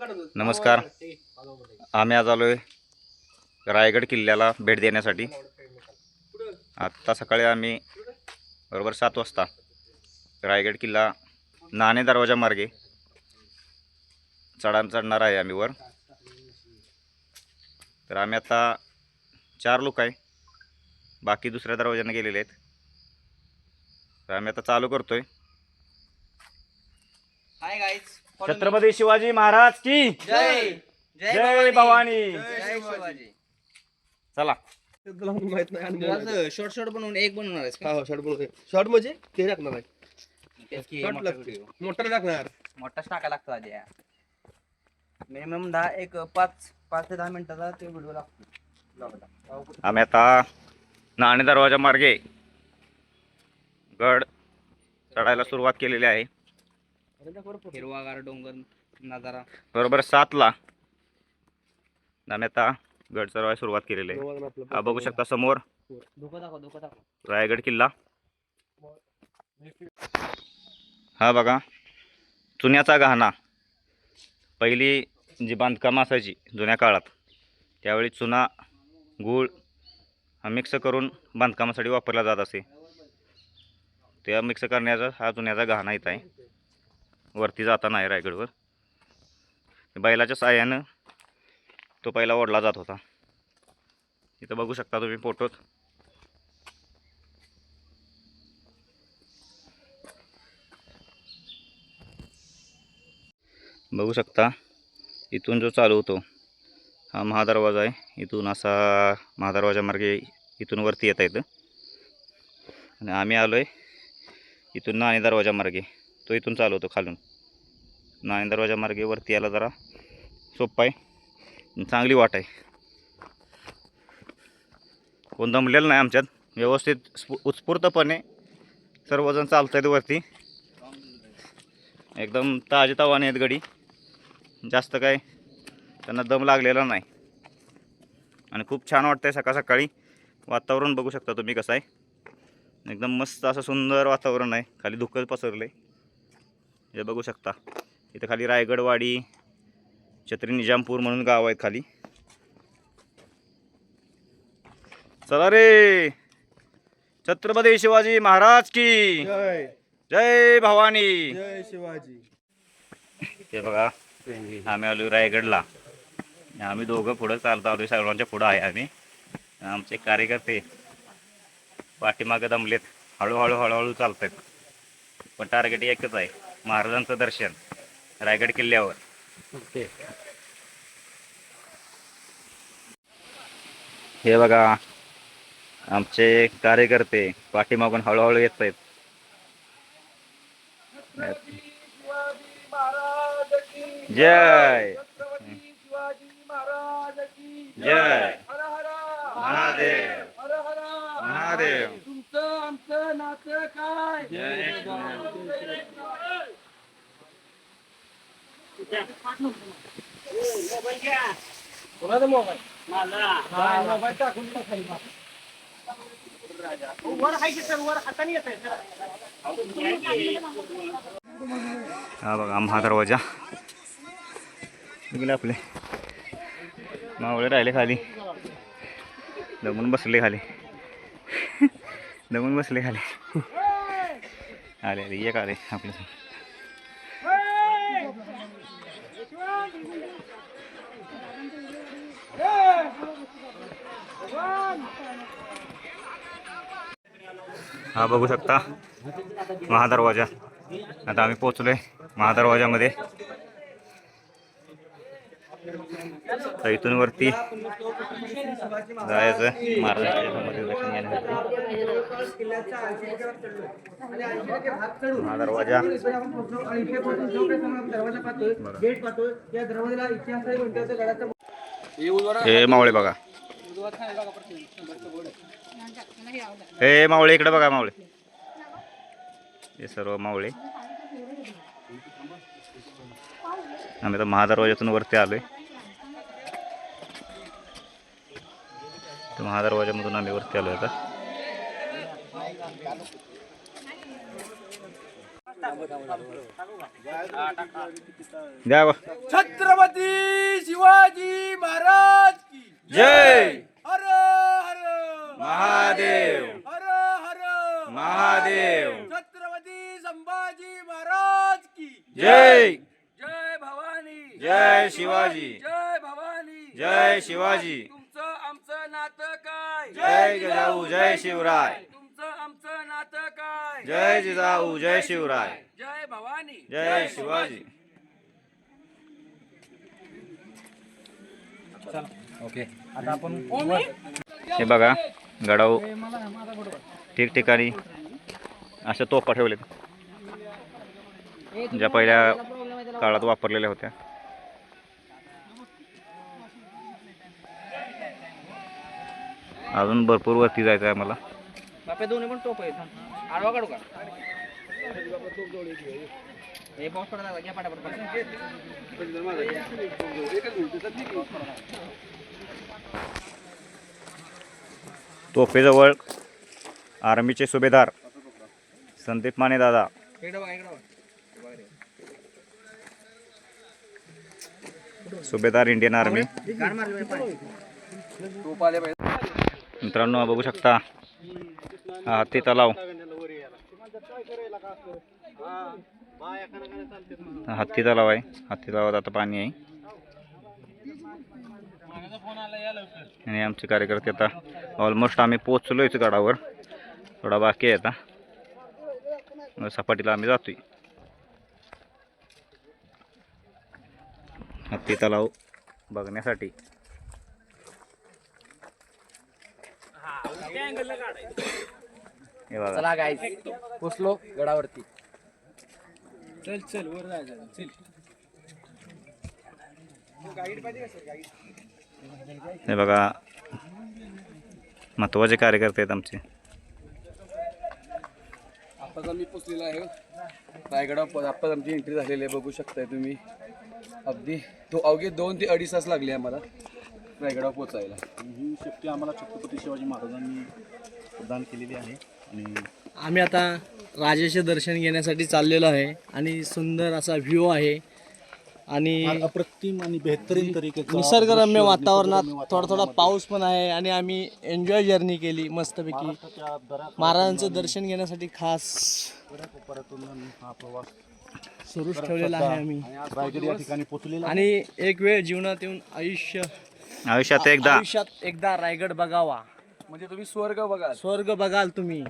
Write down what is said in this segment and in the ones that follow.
नमस्कार. आम्ही आज आलो आहे रायगड किल्ल्याला भेट देण्यासाठी. आत्ता सकाळी आम्ही बरोबर सात वाजता रायगड किल्ला नाणे दरवाजा मार्गे चढा चढणार आहे आम्ही वर. तर आम्ही आता चार लोक आहे. बाकी दुसऱ्या दरवाजाने गेलेले आहेत. तर आम्ही आता चालू करतोय. हाय गाईज छत्रपती शिवाजी महाराज की? जय. जय. भवानी. जय शिवाजी. चला. तुला माहीत नाही आणि शॉर्ट शॉर्ट बनवून एक बनवणार आहेस हा शॉर्ट बनवते शॉर्ट म्हणजे ते टाकणार आहे. तेच की शॉर्ट मोठा लागते. video. मोठा टाकणार. मोठाच टाका लागतो आधी मिनिमम दहा एक पाच पाच ते दहा मिनिटाचा ते व्हिडिओ लागतो. आम्ही आता नाणे दरवाजा मार्गे गड चढायला सुरुवात केलेली आहे. हिरवागार डोंगर नजारा. बरोबर सातला. आम्ही आता गड चढवायला सुरुवात केलेली आहे. हा बघू शकता समोर. रायगड किल्ला. हा बघा चुन्याचा गहाणा. पहिली जी बांधकामं असायची जुन्या काळात त्यावेळी चुना गूळ हा मिक्स करून बांधकामासाठी वापरला जात असे. त्या मिक्स करण्याचा हा चुन्याचा गहाणा इथं आहे. वरती जाताना आहे रायगडवर. बैलाच्या साह्यानं तो पहिला ओढला जात होता. इथं बघू शकता तुम्ही फोटोत. बघू शकता इथून जो चालू होतो हा महादरवाजा आहे. इथून असा महादरवाजा मार्गे इथून वरती येता येतं. आणि आम्ही आलो आहे इथून नाणे दरवाजा मार्गे. तो इथून चालू होतो खालून. नाही दरवाजा मार्गे वरती यायला जरा सोप्पा आहे. चांगली वाट आहे. कोण दमलेलं नाही आमच्यात. व्यवस्थित स्फु उत्स्फूर्तपणे सर्वजण चालत आहेत वरती. एकदम ताजे तवाने आहेत गडी. जास्त काय त्यांना दम लागलेला नाही. आणि खूप छान वाटतं आहे सकाळ सकाळी. वातावरण बघू शकता तुम्ही कसं आहे. एकदम मस्त असं सुंदर वातावरण आहे. खाली धुकं पसरलं आहे हे बघू शकता. इथं खाली रायगडवाडी छत्री निजामपूर म्हणून गाव आहेत खाली. चला रे. छत्रपती शिवाजी महाराज की. जय. जय भवानी. जय शिवाजी. हे बघा आम्ही आलो रायगडला. आम्ही दोघं पुढं चालतो आलो सर्वांच्या पुढं आहे आम्ही. आमचे कार्यकर्ते पाठीमागे दमलेत. हळूहळू हळूहळू चालत आहेत पण टार्गेट एकच आहे. महाराजांचं दर्शन रायगड किल्ल्यावर. हे बघा आमचे कार्यकर्ते पाठीमागून हळूहळू येत आहेत. जय. जय. महादेव. महादेव. तुमचं आमचं नातं काय? जय. कोणाचा मोबाईल? मोबाईल टाकून टाकायला हा बघा महादरवाजा गेले आपले. मावळे राहिले खाली. दमून बसले खाली. दमून बसले खाली. आले आले एक आले आपले हा बघू शकता. महादरवाजा. आता आम्ही पोचलोय महादरवाजामध्ये. तर इथून वरती जायचं महाराजांच्या हे मावळे बघा. हे मावळे इकडे बघा मावळे. हे सर्व मावळे. आम्ही तर महादरवाज्यातून वरती आलोय. तर महादरवाजामधून आम्ही वरती आलोय आता. द्या बा. छत्रपती शिवाजी महाराज की जय! महादेव. हर हर. महादेव. छत्रपती संभाजी महाराज की जय. जय भवानी. जय शिवाजी. जय भवानी. जय शिवाजी. तुमचं आमचं नातं काय? जय जिजाऊ जय शिवराय. तुमचं आमचं नातं काय? जय जिजाऊ जय शिवराय. जय भवानी. जय शिवाजी. आता आपण हे बघा. गडाव ठिकठिकाणी अशा तोफा ठेवलेत. ज्या पहिल्या काळात वापरलेल्या होत्या. अजून भरपूर वरती जायचं आहे मला बाप्या दोन्ही पण टोप आहेत. आडवा काढू का? हे पाऊस पडायला लागला. घ्या पाटापट तोफेजवळ आर्मीचे सुभेदार संदीप माने दादा. Subedar Indian army. मित्रांनो बघू शकता हा हत्ती तलाव. हत्ती तलाव आहे. हत्ती तलावात आता पाणी आहे. आणि आमचे कार्यकर्ते आता ऑलमोस्ट आम्ही पोचलोयच गडावर. थोडा बाकी आहे आता. सपाटीला आम्ही जातोय. हत्ती तलाव बघण्यासाठी. हे बघा. चला गाईस पोचलो गडावरती. चल चल वर जायचं चल. हे बघा. महत्त्वाचे कार्यकर्ते आहेत आमचे. आत्ताच आम्ही पोचलेलो आहे. रायगडा आत्ताच आमची एंट्री झालेली आहे. बघू शकताय तुम्ही. अगदी तो अवघे दोन ते अडीच तास लागले आम्हाला रायगडावर पोचायला. ही शेपटी आम्हाला छत्रपती शिवाजी महाराजांनी प्रदान केलेली आहे आणि आम्ही आता राजाचे दर्शन घेण्यासाठी चाललेलो आहे आणि सुंदर असा व्ह्यू आहे. आणि अप्रतिम आणि बेहतरीन तरीकेचा निसर्गरम्य वातावरणात थोडा थोडा पाऊस पण आहे आणि आम्ही एन्जॉय जर्नी केली मस्तपैकी. महाराजांचं दर्शन घेण्यासाठी खास हा प्रवास सुरूच ठेवलेला आहे आम्ही. रायगड या ठिकाणी पोचलेला आहे. आणि एक वेळ जीवनात येऊन आयुष्य आयुष्यात एकदा. आयुष्यात एकदा रायगड बघावा. म्हणजे तुम्ही स्वर्ग बघा स्वर्ग बघाल तुम्ही.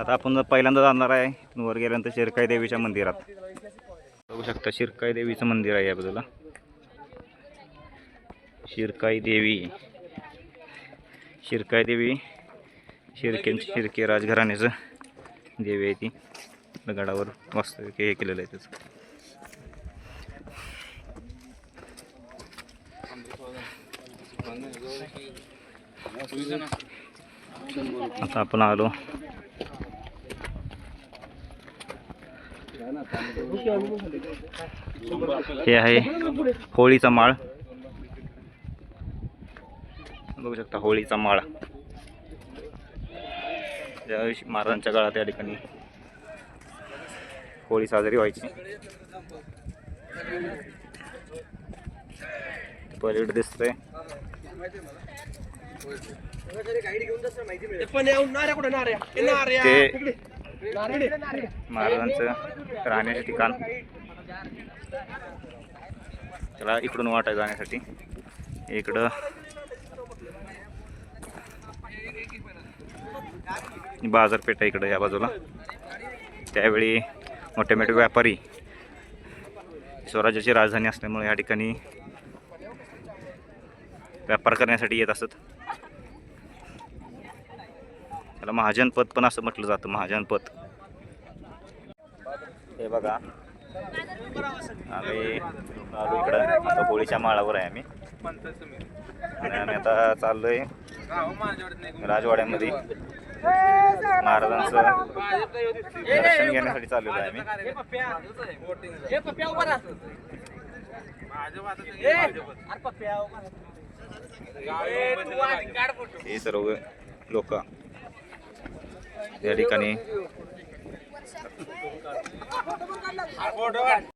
आता आपण पहिल्यांदा जाणार आहे. इथून वर गेल्यानंतर शिरकाई देवीच्या मंदिरात. बघू शकता शिरकाई देवीचं मंदिर आहे या बाजूला. शिरकाई देवी. शिरकाई देवी. शिरके राजघराण्याचं देवी आहे ती. गडावर मस्त हे केलेलं आहे त्याचं. आता आपण आलो. हे आहे होळीचा माळ. बघू शकता होळीचा माळ. ज्यावेळी महाराजांच्या काळात या ठिकाणी होळी साजरी व्हायची. पलीकडे दिसतंय. ते महाराजांचं राहण्याचे ठिकाण. त्याला इकडून वाट आहे जाण्यासाठी. इकडं. बाजारपेठ आहे इकडं या बाजूला. त्यावेळी मोठे मोठे व्यापारी स्वराज्याची राजधानी असल्यामुळे या ठिकाणी व्यापार करण्यासाठी येत असत. त्याला महाजनपद पण असं म्हटलं जातं महाजनपद. हे बघा. आम्ही आलो इकडं. आता होळीच्या माळावर आहे आम्ही. आणि आम्ही आता चाललोय राजवाड्यामध्ये. महाराजांचं दर्शन घेण्यासाठी चाललेलो आहे आम्ही. हे सर्व लोक. या ठिकाणी.